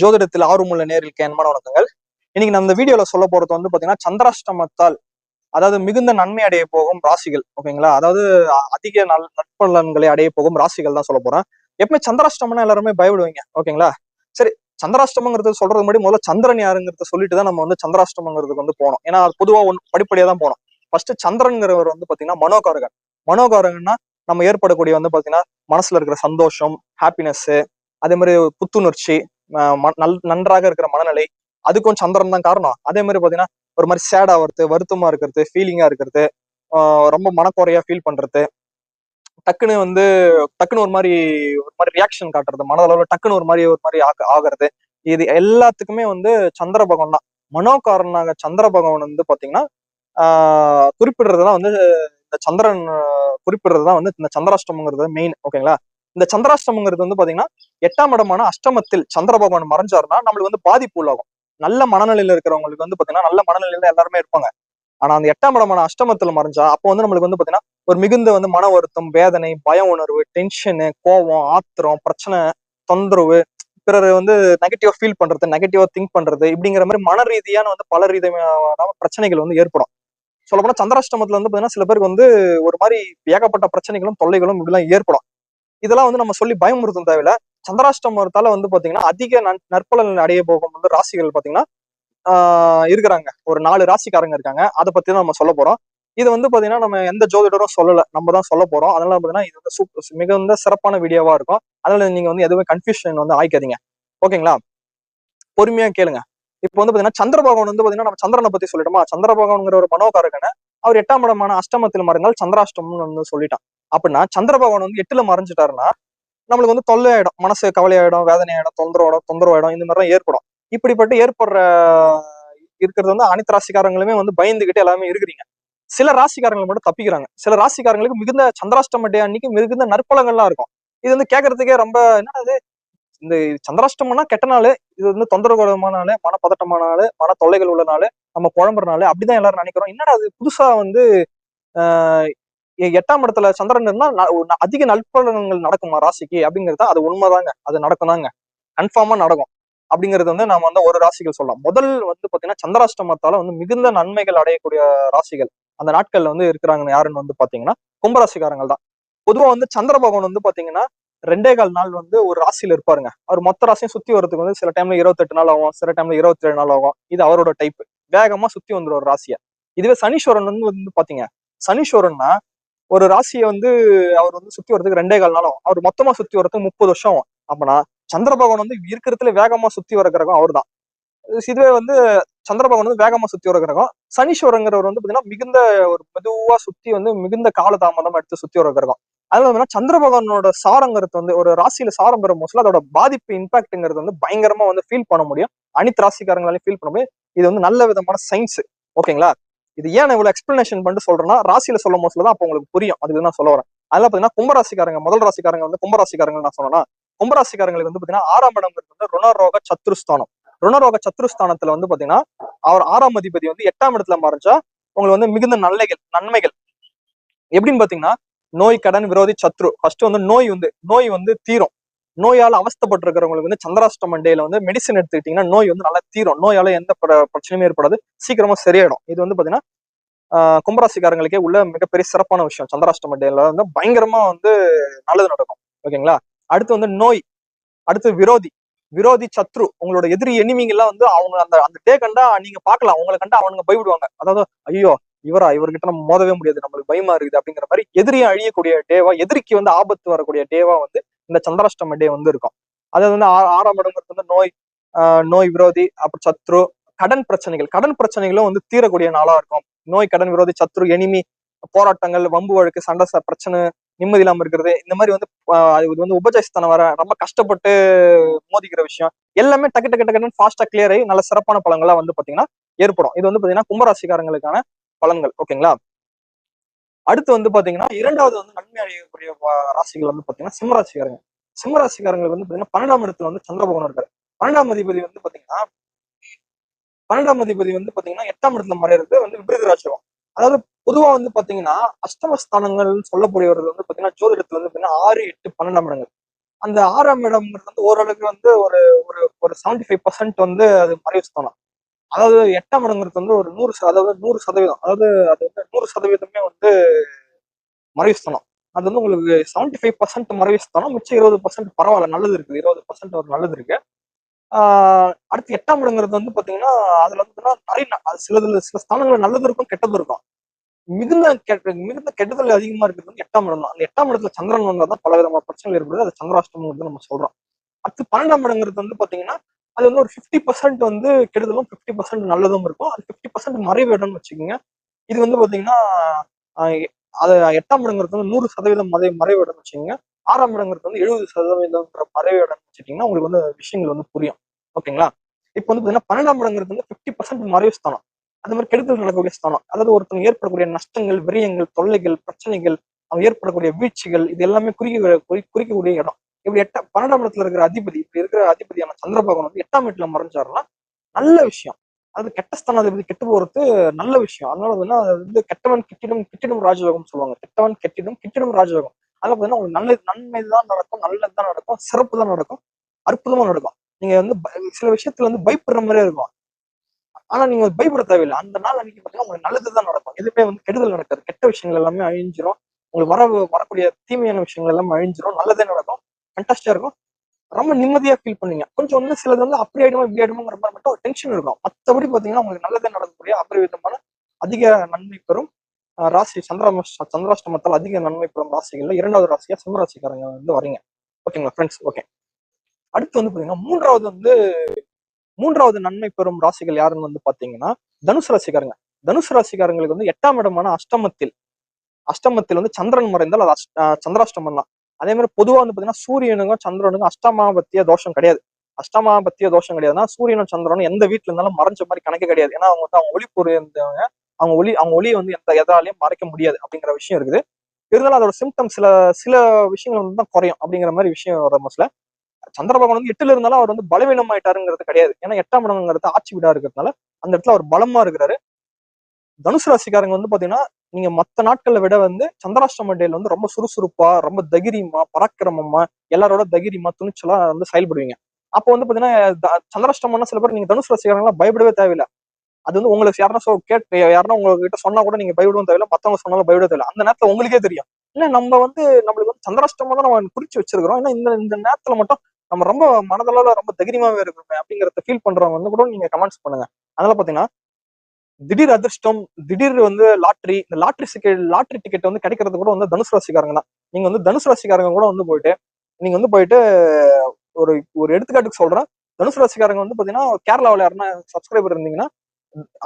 ஜோதிடத்தில் ஆர்வமுள்ள நேரில் அன்பான வணக்கங்கள். இன்னைக்கு நம்ம இந்த வீடியோல சொல்ல போறது வந்து பாத்தீங்கன்னா சந்திராஷ்டமத்தால் அதாவது மிகுந்த நன்மை அடைய போகும் ராசிகள் ஓகேங்களா அதாவது அதிக நல் நட்பலன்களை அடைய போகும் ராசிகள் தான் சொல்ல போறேன். எப்பவுமே சந்திராஷ்டமம்னா எல்லாருமே பயப்படுவீங்க ஓகேங்களா சரி சந்திராஷ்டமங்கிறது சொல்றது முன்னாடி முதல்ல சந்திரன் யாருங்கிறத சொல்லிட்டு தான் நம்ம வந்து சந்திராஷ்டமங்கிறதுக்கு வந்து போனோம். ஏன்னா அது பொதுவா ஒன்று படிப்படியா தான் போனோம். ஃபர்ஸ்ட் சந்திரன்கிறவர் வந்து பாத்தீங்கன்னா மனோகாரகன். மனோகாரகன்னா நம்ம ஏற்படக்கூடிய வந்து பாத்தீங்கன்னா மனசுல இருக்கிற சந்தோஷம் ஹாப்பினஸ் அதே மாதிரி புத்துணர்ச்சி நல் நன்றாக இருக்கிற மனநிலை அதுக்கும் சந்திரன் தான் காரணம். அதே மாதிரி பாத்தீங்கன்னா ஒரு மாதிரி சேட் வருது வருத்தமா இருக்கிறது ஃபீலிங்கா இருக்கிறது ரொம்ப மனக்குறையா ஃபீல் பண்றது. டக்குன்னு வந்து டக்குன்னு ஒரு மாதிரி ஒரு மாதிரி ரியாக்ஷன் காட்டுறது மனதளவுல டக்குன்னு ஒரு மாதிரி ஒரு மாதிரி ஆக- ஆகுறது. இது எல்லாத்துக்குமே வந்து சந்திர பகவான் தான். மனோகாரனாக சந்திர பகவான் வந்து பாத்தீங்கன்னா குறிப்பிடுறது குறிப்பிடுறதுதான் வந்து இந்த சந்திரன் குறிப்பிடுறது குறிப்பிடுறதுதான் வந்து இந்த சந்திராஷ்டமங்கிறது மெயின் ஓகேங்களா இந்த சந்திராஷ்டமங்கிறது வந்து பாத்தீங்கன்னா எட்டாம் இடமான அஷ்டமத்தில் சந்திர பகவான் மறைஞ்சாருன்னா நம்மளுக்கு வந்து பாதிப்பு உள்ளாகும் நல்ல மனநிலையில இருக்கிறவங்களுக்கு வந்து பாத்தீங்கன்னா நல்ல மனநிலையில எல்லாருமே இருப்பாங்க. ஆனா அந்த எட்டாம் இடமான அஷ்டமத்துல மறைஞ்சா அப்போ வந்து நம்மளுக்கு வந்து பாத்தீங்கன்னா ஒரு மிகுந்த வந்து மன வருத்தம் வேதனை பய உணர்வு டென்ஷனு கோபம் ஆத்திரம் பிரச்சனை தொந்தரவு பிறர் வந்து நெகட்டிவா ஃபீல் பண்றது நெகட்டிவா திங்க் பண்றது இப்படிங்கிற மாதிரி மன ரீதியான வந்து பல ரீதியான பிரச்சனைகள் வந்து ஏற்படும். சொல்லப்போனா சந்திராஷ்டமத்துல வந்து பாத்தீங்கன்னா சில பேருக்கு வந்து ஒரு மாதிரி ஏகப்பட்ட பிரச்சனைகளும் தொல்லைகளும் இப்படிலாம் ஏற்படும். இதெல்லாம் வந்து நம்ம சொல்லி பயமுறுத்தும் தேவையில்ல. சந்திராஷ்டமத்தால வந்து பாத்தீங்கன்னா அதிக நற்பலன் அடைய போகும் வந்து ராசிகள் பாத்தீங்கன்னா ஆஹ் இருக்கிறாங்க. ஒரு நாலு ராசிக்காரங்க இருக்காங்க. அதை பத்தி தான் நம்ம சொல்ல போறோம். இது வந்து பாத்தீங்கன்னா நம்ம எந்த ஜோதிடரும் சொல்லல. நம்ம தான் சொல்ல போறோம். அதனால பாத்தீங்கன்னா இது வந்து மிகுந்த சிறப்பான வீடியோவா இருக்கும். அதனால நீங்க வந்து எதுவுமே கன்ஃபியூஷன் வந்து ஆயிக்காதீங்க. ஓகேங்களா? பொறுமையா கேளுங்க. இப்போ வந்து பாத்தீங்கன்னா சந்திரபகவான் வந்து பாத்தீங்கன்னா நம்ம சந்திரனை பத்தி சொல்லிட்டோமா? சந்திரபகவான்ங்கிற ஒரு மனோகாரகனை அவர் எட்டாம் இடமான அஷ்டமத்தில் மறைந்தால் சந்திராஷ்டமம்னு வந்து சொல்லிட்டான். அப்படின்னா சந்திரபவன் வந்து எட்டுல மறைஞ்சிட்டாருன்னா நம்மளுக்கு வந்து தொல்லை ஆயிடும் மனசு கவலையாயிடும் வேதனை ஆயிடும் தொந்தரவாயிடும் தொந்தரவாயிடும் இந்த மாதிரிலாம் ஏற்படும். இப்படிப்பட்டு ஏற்படுற இருக்கிறது வந்து அனைத்து ராசிக்காரங்களுமே வந்து பயந்துகிட்டு எல்லாமே இருக்கிறீங்க. சில ராசிக்காரங்களை மட்டும் தப்பிக்கிறாங்க. சில ராசிக்காரங்களுக்கு மிகுந்த சந்திராஷ்டம டே அன்னைக்கு மிகுந்த நற்பலங்கள்லாம் இருக்கும். இது வந்து கேட்கறதுக்கே ரொம்ப என்னது இந்த சந்திராஷ்டமம்னா கெட்ட நாள் இது வந்து தொந்தரவுகரமான நாள் மனப்பதட்டமான நாள் மன தொல்லைகள் உள்ள நாள் நம்ம குழம்புற நாள் அப்படிதான் எல்லாரும் நினைக்கிறோம். என்னடா அது புதுசா வந்து ஆஹ் எட்டாம் இடத்துல சந்திரன் இருந்தா அதிக நற்பலன்கள் நடக்குமா ராசிக்கு? அப்படிங்கிறது அது உண்மைதாங்க. அது நடக்கும் தாங்க கன்ஃபார்மா நடக்கும். அப்படிங்கிறது வந்து நாம வந்து ஒரு ராசிகள் சொல்லலாம். முதல் வந்து பாத்தீங்கன்னா சந்திராஷ்டமத்தால வந்து மிகுந்த நன்மைகள் அடையக்கூடிய ராசிகள் அந்த நாட்கள்ல வந்து இருக்கிறாங்க யாருன்னு வந்து பாத்தீங்கன்னா கும்பராசிக்காரங்கள் தான். பொதுவா வந்து சந்திர பகவான் வந்து பாத்தீங்கன்னா ரெண்டே கால் நாள் வந்து ஒரு ராசியில இருப்பாருங்க. அவர் மொத்த ராசியும் சுத்தி வரதுக்கு வந்து சில டைம்ல இருபத்தெட்டு நாள் ஆகும் சில டைம்ல இருபத்தி ஏழு நாள் ஆகும். இது அவரோட டைப் வேகமா சுத்தி வந்துடும் ஒரு ராசியை. இதுவே சனீஸ்வரன் வந்து வந்து பாத்தீங்க. சனீஸ்வரன்னா ஒரு ராசியை வந்து அவர் வந்து சுத்தி வரதுக்கு ரெண்டே கால் நாளும். அவர் மொத்தமா சுத்தி வரதுக்கு முப்பது வருஷம். ஆகும் அப்பனா சந்திர பகவான் வந்து இருக்கிறதுல வேகமா சுத்தி வர கிரகம் அவர் தான் இதுவே வந்து சந்திர பகவான் வந்து வேகமா சுத்தி வர கிரகம். சனீஸ்வரங்கிறவர் வந்து பாத்தீங்கன்னா மிகுந்த ஒரு மெதுவா சுத்தி வந்து மிகுந்த காலதாமதமா எடுத்து சுத்தி வர கிரகம். அதுல வந்து சந்திர பகவானோட சாரங்கிறது வந்து ஒரு ராசியில சாரம் பெறும் போதுல அதோட பாதிப்பு இம்பாக்ட்ங்கிறது வந்து பயங்கரமா வந்து ஃபீல் பண்ண முடியும். அனைத்து ராசிக்காரங்களாலையும் ஃபீல் பண்ண முடியும். இது வந்து நல்ல விதமான சயின்ஸ் ஓகேங்களா இது ஏன் நான் இவ்வளவு எக்ஸ்பிளனேஷன் பண்ணிட்டு சொல்றேன்னா ராசியில சொல்லும் போதுல தான் அப்போ உங்களுக்கு புரியும். அதுக்கு நான் சொல்ல வரேன். அதெல்லாம் பாத்தீங்கன்னா கும்பராசிக்காரங்க முதல் ராசிக்காரங்க வந்து கும்பராசிக்காரங்க நான் சொன்னேன்னா கும்பராசிக்காரங்களுக்கு வந்து பாத்தீங்கன்னா ஆறாம் இடம் வந்து ருணரோக சத்ருஸ்தானம். ருணரோக சத்ருஸ்தானத்துல வந்து பாத்தீங்கன்னா அவர் ஆறாம் அதிபதி வந்து எட்டாம் இடத்துல மறைஞ்சா உங்களுக்கு வந்து மிகுந்த நல்லைகள் நன்மைகள். எப்படின்னு பாத்தீங்கன்னா நோய் கடன் விரோதி சத்ரு. ஃபர்ஸ்ட் வந்து நோய் வந்து நோய் வந்து தீரும். நோயால் அவஸ்தப்பட்டிருக்கிறவங்களுக்கு வந்து சந்திராஷ்டமன் டேல வந்து மெடிசன் எடுத்துக்கிட்டீங்கன்னா நோய் வந்து நல்லா தீரும். நோயால எந்த பிர- பிரச்சனையுமே ஏற்படாது. சீக்கிரமா சரியாயிடும். இது வந்து பாத்தீங்கன்னா கும்பராசிக்காரங்களுக்கே உள்ள மிகப்பெரிய சிறப்பான விஷயம். சந்திராஷ்டம டேல வந்து பயங்கரமா வந்து நல்லது நடக்கும். ஓகேங்களா? அடுத்து வந்து நோய். அடுத்து விரோதி. விரோதி சத்ரு. உங்களோட எதிரி எனிமிங்க எல்லாம் வந்து அவங்க அந்த அந்த டே கண்டா நீங்க பாக்கலாம் உங்களை கண்டா அவனுங்க பயப்படுவாங்க. அதாவது ஐயோ இவரா? இவர்கிட்ட நம்ம மோதவே முடியாது. நம்மளுக்கு பயமா இருக்குது அப்படிங்கிற மாதிரி எதிரியை அழியக்கூடிய டேவா எதிரிக்கு வந்து ஆபத்து வரக்கூடிய டேவா வந்து இந்த சந்திராஷ்டம டே வந்து இருக்கும். அதாவது வந்து ஆறாம் இடங்கிறது வந்து நோய் ஆஹ் நோய் விரோதி அப்புறம் சத்ரு கடன் பிரச்சனைகள். கடன் பிரச்சனைகளும் வந்து தீரக்கூடிய நாளா இருக்கும். நோய் கடன் விரோதி சத்ரு எனிமி போராட்டங்கள் வம்பு வழக்கு சண்டை பிரச்சனை நிம்மதி இல்லாம இருக்கிறது. இந்த மாதிரி வந்து இது வந்து உபஜயஸ்தானம் வர ரொம்ப கஷ்டப்பட்டு மோதிக்கிற விஷயம். எல்லாமே டக்கு டக்கு டக்குன்னு ஃபாஸ்டா கிளியர் ஆகி நல்ல சிறப்பான பலங்களா வந்து பாத்தீங்கன்னா ஏற்படும். இது வந்து பாத்தீங்கன்னா கும்பராசிக்காரங்களுக்கான பலன்கள். ஓகேங்களா? அடுத்து வந்து பாத்தீங்கன்னா இரண்டாவது வந்து நன்மை அடையக்கூடிய ராசிகள் வந்து பாத்தீங்கன்னா சிம்மராசிக்காரங்க. சிம்மராசிக்காரங்களுக்கு வந்து பாத்தீங்கன்னா பன்னெண்டாம் இடத்துல வந்து சந்திரபகவன் இருக்காரு. பன்னெண்டாம் அதிபதி வந்து பாத்தீங்கன்னா பன்னெண்டாம் அதிபதி வந்து பாத்தீங்கன்னா எட்டாம் இடத்துல மறையிறது வந்து விபரீத அதாவது பொதுவா வந்து பாத்தீங்கன்னா அஷ்டமஸ்தானங்கள் சொல்லக்கூடியவர்கள் வந்து பாத்தீங்கன்னா ஜோதிடத்துல வந்து பாத்தீங்கன்னா ஆறு எட்டு பன்னெண்டாம் இடங்கள். அந்த ஆறாம் இடம்ங்கிறது வந்து ஓரளவுக்கு வந்து ஒரு ஒரு ஒரு செவன்டி ஃபைவ் பர்சன்ட் வந்து அது மறைவு ஸ்தானம். அதாவது எட்டாம் இடங்கிறது வந்து ஒரு நூறு அதாவது நூறு சதவீதம். அதாவது அது வந்து நூறு சதவீதமே வந்து மறைவுஸ்தானம். அது வந்து உங்களுக்கு செவன்டி ஃபைவ் பர்சன்ட் மறைவு ஸ்தானம் மிச்சம் இருபது பர்சன்ட் பரவாயில்ல நல்லது இருக்குது. இருபது பர்சன்ட் ஒரு நல்லது இருக்கு. அடுத்து எட்டாம் இடங்கிறது வந்து பாத்தீங்கன்னா அதுல வந்து நிறைய சில அது சிலதுல சில ஸ்தானங்கள் நல்லது இருக்கும் கெட்டது இருக்கும். மிகுந்த கெட்ட மிகுந்த கெட்டதல் அதிகமா இருக்கிறது வந்து எட்டாம் இடம் தான். அந்த எட்டாம் இடத்துல சந்திரன் வந்தால் தான் பல விதமான பிரச்சனைகள் ஏற்படுது. அது சந்திராஷ்டமங்கிறது வந்து நம்ம சொல்றோம். அடுத்து பன்னெண்டாம் இடங்கிறது வந்து பாத்தீங்கன்னா அது வந்து ஒரு ஃபிஃப்டி பர்சன்ட் வந்து கெடுதலும் ஃபிஃப்டி பர்சன்ட் நல்லதும் இருக்கும். அது ஃபிஃப்டி பர்சன்ட் மறைவு வச்சுக்கோங்க. இது வந்து பார்த்தீங்கன்னா அதை அது எட்டாம் இடங்கிறது வந்து நூறு சதவீதம் மறை மறைவு வச்சுக்கோங்க. ஆறாம் இடங்கிறது வந்து எழுபது சதவீதம்ன்ற மறைவு இடம்னு உங்களுக்கு வந்து விஷயங்கள் வந்து புரியும். ஓகேங்களா? இப்போ வந்து பார்த்தீங்கன்னா பன்னெண்டாம் இடங்கிறது வந்து ஃபிஃப்டி பர்சன்ட் மறைவு ஸ்தானம். அது மாதிரி கெடுதல் நடக்கக்கூடிய ஸ்தானம். அதாவது ஒருத்தங்க ஏற்படக்கூடிய நஷ்டங்கள் விரயங்கள் தொல்லைகள் பிரச்சனைகள் அவங்க ஏற்படக்கூடிய வீழ்ச்சிகள் இது எல்லாமே குறிக்க குறி- குறிக்கக்கூடிய இடம். இப்படி எட்ட பன்னெண்டாம் இடத்துல இருக்கிற அதிபதி இப்படி இருக்கிற அதிபதியான சந்திரபகவன் வந்து எட்டாம் வீட்டுல மறைஞ்சாருன்னா நல்ல விஷயம். அது கெட்ட ஸ்தானாதிபதி கெட்டு போறது நல்ல விஷயம். அதனால வந்து அது வந்து கெட்டவன் கிட்டிடும் கிட்டிடும் ராஜயோகம் சொல்லுவாங்க. கெட்டவன் கெட்டிடும் கிட்டிடும் ராஜயோகம் அதனால பார்த்தீங்கன்னா உங்களுக்கு நல்ல நன்மை தான் நடக்கும் நல்லது தான் நடக்கும் சிறப்பு தான் நடக்கும் அற்புதமா நடக்கும். நீங்க வந்து சில விஷயத்துல வந்து பயப்படுற மாதிரியே இருக்கும். ஆனா நீங்க பயப்பட தேவையில்லை. அந்த நாள் அன்னைக்கு பாத்தீங்கன்னா உங்களுக்கு நல்லதுதான் நடக்கும். எதுவுமே வந்து கெடுதல் நடக்காது. கெட்ட விஷயங்கள் எல்லாமே அழிஞ்சிரும். உங்களுக்கு வர வரக்கூடிய தீமையான விஷயங்கள் எல்லாமே அழிஞ்சிரும். நல்லதே நடக்கும். ஃபண்டாஸ்டியா இருக்கும். ரொம்ப நிம்மதியா ஃபீல் பண்ணுவீங்க. கொஞ்சம் வந்து சிலது வந்து அப்படி ஆயிடுமா இப்படி ஆயிடுமாங்கிற மாதிரி மட்டும் ஒரு டென்ஷன் இருக்கும். மற்றபடி பாத்தீங்கன்னா உங்களுக்கு நல்லதே நடக்கக்கூடிய அபரிவிதமான அதிக நன்மை பெறும் ராசி சந்திராம சந்திராஷ்டமத்தால் அதிக நன்மை பெறும் ராசிகள்ல இரண்டாவது ராசியா சிம்மராசிக்காரங்க வந்து வரீங்க. ஓகேங்களா ஃப்ரெண்ட்ஸ் ஓகே அடுத்து வந்து பாத்தீங்கன்னா மூன்றாவது வந்து மூன்றாவது நன்மை பெறும் ராசிகள் யாருன்னு வந்து பாத்தீங்கன்னா தனுசு ராசிக்காரங்க. தனுசு ராசிக்காரங்களுக்கு வந்து எட்டாம் இடமான அஷ்டமத்தில் அஷ்டமத்தில் வந்து சந்திரன் மறைந்தால் அது அஷ்ட- சந்திராஷ்டமம் தான் அதே மாதிரி பொதுவா வந்து பாத்தீங்கன்னா சூரியனுக்கும் சந்திரனுக்கும் அஷ்டமாபத்திய தோஷம் கிடையாது. அஷ்டமாபத்திய தோஷம் கிடையாதுன்னா சூரியனும் சந்திரனும் எந்த வீட்டுல இருந்தாலும் மறைஞ்ச மாதிரி கணக்கு கிடையாது. ஏன்னா அவங்க வந்து அவங்க ஒளி புரிந்தவங்க. அவங்க ஒளி அவங்க ஒளியை வந்து எந்த எதாலையும் மறைக்க முடியாது அப்படிங்கிற விஷயம் இருக்குது. இருந்தாலும் அதோட சிம்டம் சில சில விஷயங்கள் வந்து தான் குறையும் அப்படிங்கிற மாதிரி விஷயம் வர மோஸ்ட்ல சந்திர பகவான் வந்து எட்டுல இருந்தாலும் அவர் வந்து பலவீனம் ஆயிட்டாருங்கிறது கிடையாது. ஏன்னா எட்டாம் இடம்ங்கிறது ஆட்சி வீடா இருக்கிறதுனால அந்த இடத்துல அவர் பலமா இருக்கிறாரு. தனுசு ராசிக்காரங்க வந்து பாத்தீங்கன்னா நீங்க மத்த நாட்களை விட வந்து சந்திராஷ்டம டேல வந்து ரொம்ப சுறுசுறுப்பா ரொம்ப தகிரியமா பராக்கிரமமா எல்லாரோட தகிரியமா துணிச்சலா வந்து செயல்படுவீங்க. அப்போ வந்து பாத்தீங்கன்னா சந்திராஷ்டமம்னா சில பேர் நீங்க தனுசு ராசிக்காரங்களா பயப்படவே தேவையில்லை. அது வந்து உங்களுக்கு யாருன்னா சொல் கேட்டு யாருன்னா உங்ககிட்ட சொன்னா கூட நீங்க பயப்படவும் தேவையில்ல மத்தவங்க சொன்னாலும் பயப்பட தேவையில்ல. அந்த நேரத்துல உங்களுக்கே தெரியும். இல்ல நம்ம வந்து நம்மளுக்கு வந்து சந்திராஷ்டமம் தான் நம்ம குறிச்சு வச்சிருக்கிறோம். ஏன்னா இந்த இந்த நேரத்துல மட்டும் நம்ம ரொம்ப மனதளவுல ரொம்ப தைரியமாவே இருக்கிறோம் அப்படிங்கறத ஃபீல் பண்றவங்க வந்து கூட நீங்க கமெண்ட்ஸ் பண்ணுங்க. அதனால பாத்தீங்கன்னா திடீர் அதிர்ஷ்டம் திடீர் வந்து லாட்ரி இந்த லாட்ரி டிக்கெட் லாட்ரி டிக்கெட் வந்து கிடைக்கிறது கூட வந்து தனுசு ராசிக்காரங்க தான். நீங்க வந்து தனுசு ராசிக்காரங்க கூட வந்து போயிட்டு நீங்க வந்து போயிட்டு ஒரு ஒரு எடுத்துக்காட்டுக்கு சொல்றேன். தனுசு ராசிக்காரங்க வந்து பாத்தீங்கன்னா கேரளாவில் யாருன்னா சப்ஸ்கிரைபர் இருந்தீங்கன்னா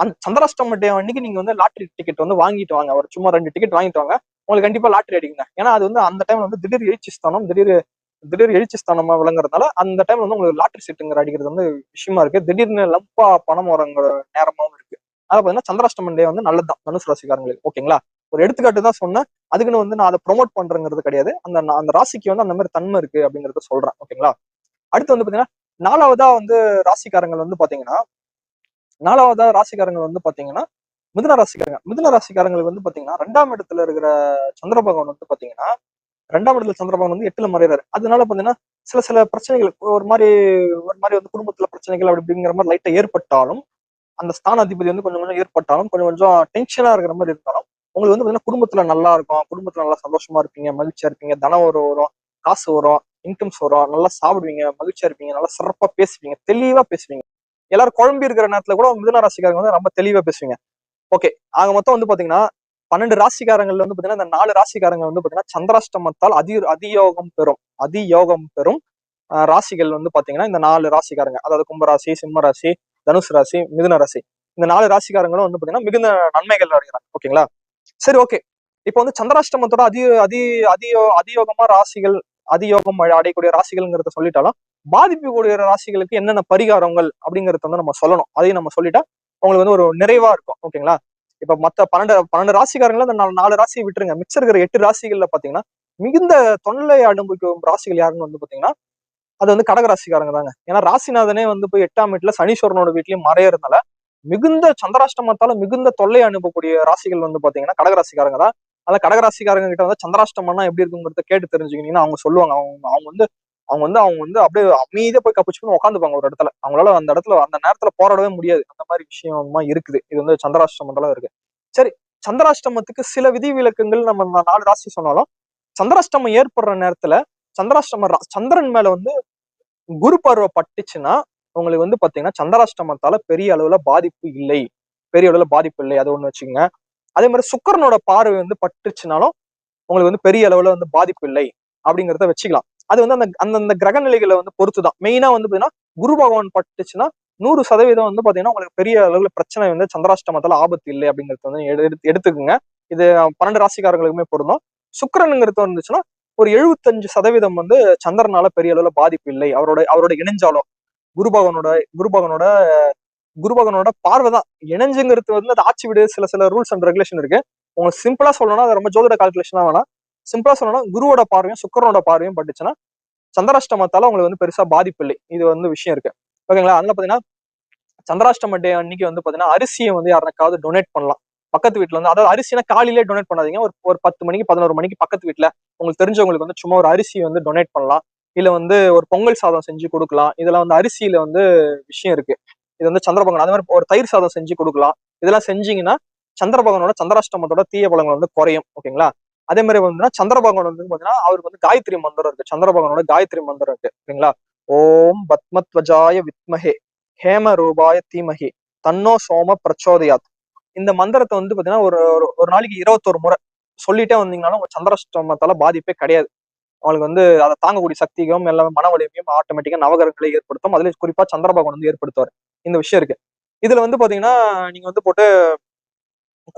அந்த சந்திராஷ்டம டே அன்னைக்கு நீங்க வந்து லாட்ரி டிக்கெட் வந்து வாங்கிட்டு வாங்க. ஒரு சும்மா ரெண்டு டிக்கெட் வாங்கிட்டு வாங்க. உங்களுக்கு கண்டிப்பா லாட்ரி அடிக்குங்க. ஏன்னா அது வந்து அந்த டைம்ல வந்து திடீர் எழுச்சி ஸ்தானம் திடீர் திடீர் எழுச்சி ஸ்தானமா விளங்குறதுனால அந்த டைம்ல வந்து உங்களுக்கு லாட்ரி சீட்டுங்கிற அடிக்கிறது வந்து விஷயமா இருக்கு. திடீர்னு லம்பா பணம் வரங்கிற நேரமாவும் இருக்கு. அதாவது பாத்தீங்கன்னா சந்திராஷ்டமன் டே வந்து நல்லதுதான் தனுசு ராசிக்காரங்களுக்கு. ஓகேங்களா? ஒரு எடுத்துக்காட்டு தான் சொன்னேன். அதுக்குன்னு வந்து நான் அதை ப்ரொமோட் பண்றேங்கிறது கிடையாது. அந்த அந்த ராசிக்கு வந்து அந்த மாதிரி தன்மை இருக்கு அப்படிங்கறத சொல்றேன். ஓகேங்களா? அடுத்து வந்து பாத்தீங்கன்னா நாலாவதா வந்து ராசிக்காரங்கள் வந்து பாத்தீங்கன்னா நாலாவதா ராசிக்காரங்கள் வந்து பாத்தீங்கன்னா மிதுன ராசிக்காரங்க மிதுன ராசிக்காரங்களுக்கு வந்து பாத்தீங்கன்னா ரெண்டாம் இடத்துல இருக்கிற சந்திர பகவான் வந்து பாத்தீங்கன்னா ரெண்டாம் இடத்துல சந்திர பகவான் வந்து எட்டுல மறைறாரு. அதனால பாத்தீங்கன்னா சில சில பிரச்சனைகள் ஒரு மாதிரி ஒரு மாதிரி வந்து குடும்பத்துல பிரச்சனைகள் அப்படி அப்படிங்கிற மாதிரி லைட்டா ஏற்பட்டாலும் அந்த ஸ்தான அதிபதி வந்து கொஞ்சம் கொஞ்சம் ஏற்பட்டாலும் கொஞ்சம் கொஞ்சம் டென்ஷனா இருக்கிற மாதிரி இருந்தாலும் உங்களுக்கு வந்து பாத்தீங்கன்னா குடும்பத்துல நல்லா இருக்கும். குடும்பத்துல நல்லா சந்தோஷமா இருப்பீங்க மகிழ்ச்சியா இருப்பீங்க தனம் வரும் வரும் காசு வரும் இன்கம்ஸ் வரும் நல்லா சாப்பிடுவீங்க மகிழ்ச்சியா இருப்பீங்க நல்லா சிறப்பா பேசுவீங்க தெளிவா பேசுவீங்க. எல்லாரும் குழம்பி இருக்கிற நேரத்துல கூட மிதுன ராசிக்காரங்க வந்து ரொம்ப தெளிவா பேசுவீங்க. ஓகே ஆக மொத்தம் வந்து பாத்தீங்கன்னா பன்னெண்டு ராசிக்காரங்கள்ல வந்து பாத்தீங்கன்னா இந்த நாலு ராசிக்காரங்க வந்து பாத்தீங்கன்னா சந்திராஷ்டமத்தால் அதி அதியோகம் பெறும். அதியோகம் பெறும் ராசிகள் வந்து பாத்தீங்கன்னா இந்த நாலு ராசிக்காரங்க. அதாவது கும்பராசி சிம்மராசி தனுஷ் தனுசு ராசி மிதுன ராசி. இந்த நாலு ராசிக்காரங்களும் வந்து பாத்தீங்கன்னா மிகுந்த நன்மைகள் அடைகிறாங்க. ஓகேங்களா? சரி ஓகே. இப்போ வந்து சந்திராஷ்டமத்தோட அதி அதி அதியோ அதியோகமா ராசிகள் அதியோகம் அடையக்கூடிய ராசிகள்ங்கிறத சொல்லிட்டாலும் பாதிக்கக்கூடிய ராசிகளுக்கு என்னென்ன பரிகாரங்கள் அப்படிங்கறத வந்து நம்ம சொல்லணும். அதையும் நம்ம சொல்லிட்டா உங்களுக்கு வந்து ஒரு நிறைவா இருக்கும். ஓகேங்களா? இப்ப மத்த பன்னெண்டு பன்னெண்டு ராசிக்காரங்கள இந்த நாலு நாலு ராசியை விட்டுருங்க. மிச்சம் இருக்கிற எட்டு ராசிகள்ல பாத்தீங்கன்னா மிகுந்த தொல்லை அனுபவிக்கும் ராசிகள் யாருன்னு வந்து பாத்தீங்கன்னா அது வந்து கடகராசிக்காரங்க தாங்க. ஏன்னா ராசிநாதனே வந்து போய் எட்டாம் வீட்டுல சனீஸ்வரனோட வீட்லயும் மறையறதுனால மிகுந்த சந்திராஷ்டமத்தால மிகுந்த தொல்லை அனுப்பக்கூடிய ராசிகள் வந்து பாத்தீங்கன்னா கடகராசிக்காரங்க தான். அதான் கடகராசிக்காரங்க கிட்ட வந்து சந்திராஷ்டமம்னா எப்படி இருக்குங்கிறத கேட்டு தெரிஞ்சுக்கிட்டீங்கன்னா அவங்க சொல்லுவாங்க. அவங்க அவங்க வந்து அவங்க வந்து அவங்க வந்து அப்படியே அமைதியா போய் கப்பிச்சுக்கணும் உட்காந்துப்பாங்க ஒரு இடத்துல. அவங்களால அந்த இடத்துல அந்த நேரத்துல போராடவே முடியாது. அந்த மாதிரி விஷயமா இருக்குது. இது வந்து சந்திராஷ்டமத்தால இருக்கு. சரி சந்திராஷ்டமத்துக்கு சில விதி விலக்கங்கள் நம்ம நாலு ராசி சொன்னாலும் சந்திராஷ்டமம் ஏற்படுற நேரத்துல சந்திராஷ்டம சந்திரன் மேல வந்து குரு பார்வை பட்டுச்சுன்னா உங்களுக்கு வந்து பாத்தீங்கன்னா சந்திராஷ்டமத்தால பெரிய அளவுல பாதிப்பு இல்லை. பெரிய அளவுல பாதிப்பு இல்லை. அது ஒண்ணு வச்சுக்கோங்க. அதே மாதிரி சுக்கிரனோட பார்வை வந்து பட்டுச்சுனாலும் உங்களுக்கு வந்து பெரிய அளவுல வந்து பாதிப்பு இல்லை. அப்படிங்கிறத வச்சுக்கலாம். அது வந்து அந்த அந்தந்த கிரக நிலைகளை வந்து பொறுத்துதான். மெயினா வந்து பாத்தீங்கன்னா குரு பகவான் பட்டுச்சுன்னா நூறு சதவீதம் வந்து பாத்தீங்கன்னா உங்களுக்கு பெரிய அளவுல பிரச்சனை வந்து சந்திராஷ்டமத்தால ஆபத்து இல்லை அப்படிங்கறத வந்து எடுத்து- எடுத்துக்குங்க. இது பன்னெண்டு ராசிக்காரங்களுக்குமே பொருந்தும். சுக்கிரனுங்கிறது வந்துச்சுன்னா ஒரு எழுபத்தஞ்சு சதவீதம் வந்து சந்திரனால பெரிய அளவுல பாதிப்பு இல்லை. அவரோட அவரோட இணைஞ்சாலும் குருபகனோட குருபகனோட குருபகனோட பார்வை தான். இணைஞ்சுங்கிறது வந்து அது ஆட்சி விடு சில சில ரூல்ஸ் அண்ட் ரெகுலேஷன் இருக்கு. உங்களுக்கு சிம்பிளா சொல்லணும்னா அது ரொம்ப ஜோதிட கால்குலேஷனா வேணாம். சிம்பிளா சொல்லணும்னா குருவோட பார்வையும் சுக்கரனோட பார்வையும் பட்டுச்சுன்னா சந்திராஷ்டமத்தால உங்களுக்கு வந்து பெருசா பாதிப்பு இல்லை. இது வந்து விஷயம் இருக்கு. ஓகேங்களா? அதனால பாத்தீங்கன்னா சந்திராஷ்டம டே அன்னைக்கு வந்து பாத்தீங்கன்னா அரிசியை வந்து யாருக்காவது டொனேட் பண்ணலாம். பக்கத்து வீட்டுல வந்து அதாவது அரிசினா காலையிலே டொனேட் பண்ணாதீங்க. ஒரு ஒரு பத்து மணிக்கு பதினோரு மணிக்கு பக்கத்து வீட்டுல உங்களுக்கு தெரிஞ்சவங்களுக்கு வந்து சும்மா ஒரு அரிசி வந்து டொனேட் பண்ணலாம். இல்ல வந்து ஒரு பொங்கல் சாதம் செஞ்சு கொடுக்கலாம். இதெல்லாம் வந்து அரிசியில வந்து விஷயம் இருக்கு. இது வந்து சந்திரபகன் அது மாதிரி ஒரு தயிர் சாதம் செஞ்சு கொடுக்கலாம். இதெல்லாம் செஞ்சீங்கன்னா சந்திரபகனோட சந்திராஷ்டமத்தோட தீய பலங்கள் வந்து குறையும். ஓகேங்களா? அதே மாதிரி வந்து சந்திரபகவான் வந்து பாத்தீங்கன்னா அவருக்கு வந்து காயத்ரி மந்திரம் இருக்கு. சந்திரபகனோட காயத்ரி மந்திரம் இருக்கு. ஓகேங்களா? ஓம் பத்மத்வஜாய வித்மஹே. ஹேம ரூபாய தீமஹி. தன்னோ சோம பிரச்சோதயாத். இந்த மந்திரத்தை வந்து பாத்தீங்கன்னா ஒரு ஒரு- ஒரு நாளைக்கு இருபத்தொரு முறை சொல்லிட்டே வந்தீங்கனாலும் உங்க சந்திரஷ்டமத்தால பாதிப்பே கிடையாது. அவங்களுக்கு வந்து அதை தாங்கக்கூடிய சக்தியும் எல்லாமே மன வலிமையும் ஆட்டோமேட்டிக்கா நவகரங்களை ஏற்படுத்தும். அதுல குறிப்பா சந்திர பகவான் வந்து ஏற்படுத்துவார். இந்த விஷயம் இருக்கு. இதுல வந்து பாத்தீங்கன்னா நீங்க வந்து போட்டு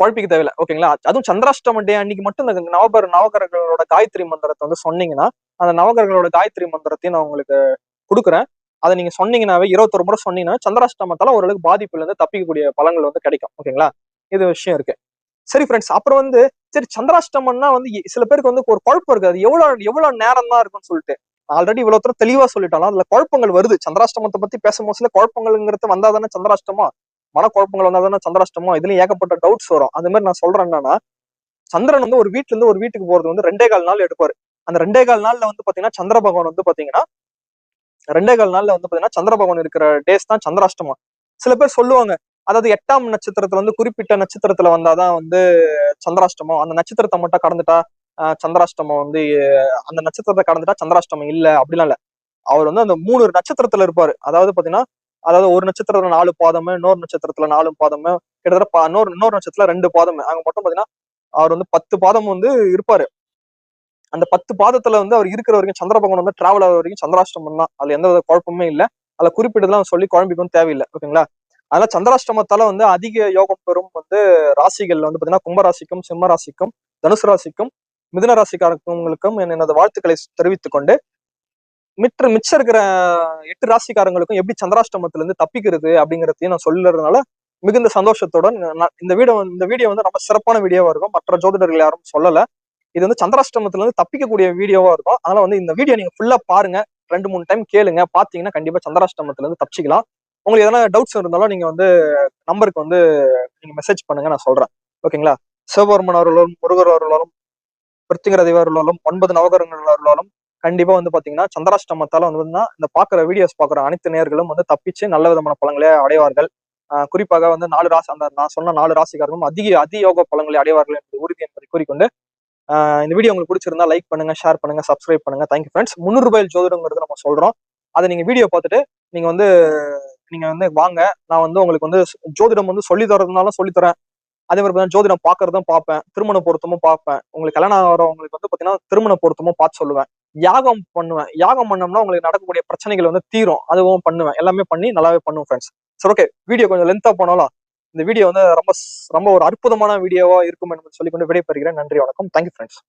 குழப்பிக்க தேவையில்ல. ஓகேங்களா? அதுவும் சந்திராஷ்டம டே அன்னைக்கு மட்டும் இந்த நவபர் நவகரங்களோட காயத்ரி மந்திரத்தை வந்து சொன்னீங்கன்னா அந்த நவகரங்களோட காயத்ரி மந்திரத்தையும் நான் உங்களுக்கு கொடுக்குறேன். அதை நீங்க சொன்னீங்கன்னாவே இருபத்தொரு முறை சொன்னீங்கன்னா சந்திராஷ்டமத்தால ஓரளவுக்கு பாதிப்புல இருந்து தப்பிக்கக்கூடிய பலங்கள் வந்து கிடைக்கும். ஓகேங்களா? இது விஷயம் இருக்கு. சரி ஃப்ரெண்ட்ஸ் அப்புறம் வந்து சரி சந்திராஷ்டமம்னா வந்து சில பேருக்கு வந்து ஒரு குழப்பம் இருக்கு. அது எவ்வளவு எவ்வளவு நேரம் தான் இருக்கும்னு சொல்லிட்டு. ஆல்ரெடி இவ்வளவு தூரம் தெளிவா சொல்லிட்டாலும் அதுல குழப்பங்கள் வருது. சந்திராஷ்டமத்தை பத்தி பேசும்போது சில குழப்பங்கள்ங்கிறது வந்தா தானே சந்திராஷ்டமா மன குழப்பங்கள் வந்தா தானே சந்திராஷ்டமா இதுலயும் ஏகப்பட்ட டவுட்ஸ் வரும். அந்த மாதிரி நான் சொல்றேன் என்னன்னா சந்திரன் வந்து ஒரு வீட்டுல இருந்து ஒரு வீட்டுக்கு போறது வந்து ரெண்டே கால் நாள் எடுப்பாரு. அந்த ரெண்டே கால் நாள்ல வந்து பாத்தீங்கன்னா சந்திர பகவான் வந்து பாத்தீங்கன்னா ரெண்டே கால் நாள்ல வந்து பாத்தீங்கன்னா சந்திர பகவான் இருக்கிற டேஸ் தான் சந்திராஷ்டமம். சில பேர் சொல்லுவாங்க அதாவது எட்டாம் நட்சத்திரத்துல வந்து குறிப்பிட்ட நட்சத்திரத்துல வந்தாதான் வந்து சந்திராஷ்டமம். அந்த நட்சத்திரத்தை மட்டும் கடந்துட்டா சந்திராஷ்டமம் வந்து அந்த நட்சத்திரத்தை கடந்துட்டா சந்திராஷ்டமம் இல்ல அப்படிலாம் இல்ல. அவர் வந்து அந்த மூணு நட்சத்திரத்துல இருப்பாரு. அதாவது பாத்தீங்கன்னா அதாவது ஒரு நட்சத்திரத்துல நாலு பாதம் இன்னொரு நட்சத்திரத்துல நாலு பாதம் கிட்டத்தட்ட பா- இன்னொரு இன்னொரு நட்சத்திரத்துல ரெண்டு பாதம். அங்க மட்டும் பாத்தீங்கன்னா அவர் வந்து பத்து பாதம் வந்து இருப்பாரு. அந்த பத்து பாதத்துல வந்து அவர் இருக்கிற வரைக்கும் சந்திரபகவன் வந்து டிராவல் ஆகிற வரைக்கும் சந்திராஷ்டமம் தான். அதுல எந்த வித குழப்பமே இல்ல. அதுல குறிப்பிட்டதெல்லாம் சொல்லி குழம்பிக்கும் தேவையில்லை. ஓகேங்களா? அதனால சந்திராஷ்டமத்தால வந்து அதிக யோகம் பெறும் வந்து ராசிகள் வந்து பாத்தீங்கன்னா கும்பராசிக்கும் சிம்ம ராசிக்கும் தனுசு ராசிக்கும் மிதுன ராசிக்காரங்களுக்கும் எனது வாழ்த்துக்களை தெரிவித்துக் கொண்டு மிற்ற மிச்சம் இருக்கிற எட்டு ராசிக்காரங்களுக்கும் எப்படி சந்திராஷ்டமத்துல இருந்து தப்பிக்கிறது அப்படிங்கறதையும் நான் சொல்லுறதுனால மிகுந்த சந்தோஷத்துடன் நான் இந்த வீடியோ இந்த வீடியோ வந்து ரொம்ப சிறப்பான வீடியோவா இருக்கும். மற்ற ஜோதிடர்கள் யாரும் சொல்லல. இது வந்து சந்திராஷ்டமத்துல இருந்து தப்பிக்கக்கூடிய வீடியோவா இருக்கும். அதனால வந்து இந்த வீடியோ நீங்க ஃபுல்லா பாருங்க. ரெண்டு மூணு டைம் கேளுங்க. பாத்தீங்கன்னா கண்டிப்பா சந்திராஷ்டமத்துல இருந்து தப்பிச்சிக்கலாம். உங்களுக்கு எதனா டவுட்ஸ் இருந்தாலும் நீங்க வந்து நம்பருக்கு வந்து நீங்க மெசேஜ் பண்ணுங்க நான் சொல்றேன். ஓகேங்களா சிவபெருமன் அவர்களாலும் முருகர் அவர்களாலும் பிருத்திங்கர தேவர்களாலும் ஒன்பது நவகரங்கள் அவர்களாலும் கண்டிப்பா வந்து பாத்தீங்கன்னா சந்திராஷ்டமத்தால வந்து இந்த பாக்குற வீடியோஸ் பாக்குற அனைத்து நேர்களும் வந்து தப்பிச்சு நல்ல விதமான பழங்களே அடைவார்கள். குறிப்பாக வந்து நாலு ராசி அந்த நான் சொன்ன நாலு ராசிக்காரர்களும் அதிக அதியோக பழங்களை அடைவார்கள் என்பது உறுதி என்பதை கூறிக்கொண்டு இந்த வீடியோ உங்களுக்கு பிடிச்சிருந்தா லைக் பண்ணுங்க ஷேர் பண்ணுங்க சப்ஸ்கிரைப் பண்ணுங்க. தேங்க்யூ ஃப்ரெண்ட்ஸ் முந்நூறு ரூபாயில் ஜோதிடங்கிறது நம்ம சொல்றோம். அதை நீங்க வீடியோ பார்த்துட்டு நீங்க வந்து நீங்க வந்து வாங்க. நான் வந்து உங்களுக்கு வந்து ஜோதிடம் வந்து சொல்லி தரதுனாலும் சொல்லி தரேன். அதே மாதிரி பார்த்தீங்கன்னா ஜோதிடம் பாக்குறதும் பார்ப்பேன் திருமண பொருத்தமும் பார்ப்பேன் உங்களுக்கு கல்யாணம் ஆகிறவங்களுக்கு வந்து பாத்தீங்கன்னா திருமண பொருத்தமும் பார்த்து சொல்லுவேன். யாகம் பண்ணுவேன். யாகம் பண்ணோம்னா உங்களுக்கு நடக்கக்கூடிய பிரச்சனைகள் வந்து தீரும். அதுவும் பண்ணுவேன். எல்லாமே பண்ணி நல்லாவே பண்ணுவேன் ஃப்ரெண்ட்ஸ் சரி ஓகே வீடியோ கொஞ்சம் லென்த்தா போனாலும் இந்த வீடியோ வந்து ரொம்ப ரொம்ப ஒரு அற்புதமான வீடியோவா இருக்கும் என்று சொல்லி கொண்டு விடைபெறுகிறேன். நன்றி வணக்கம். Thank you friends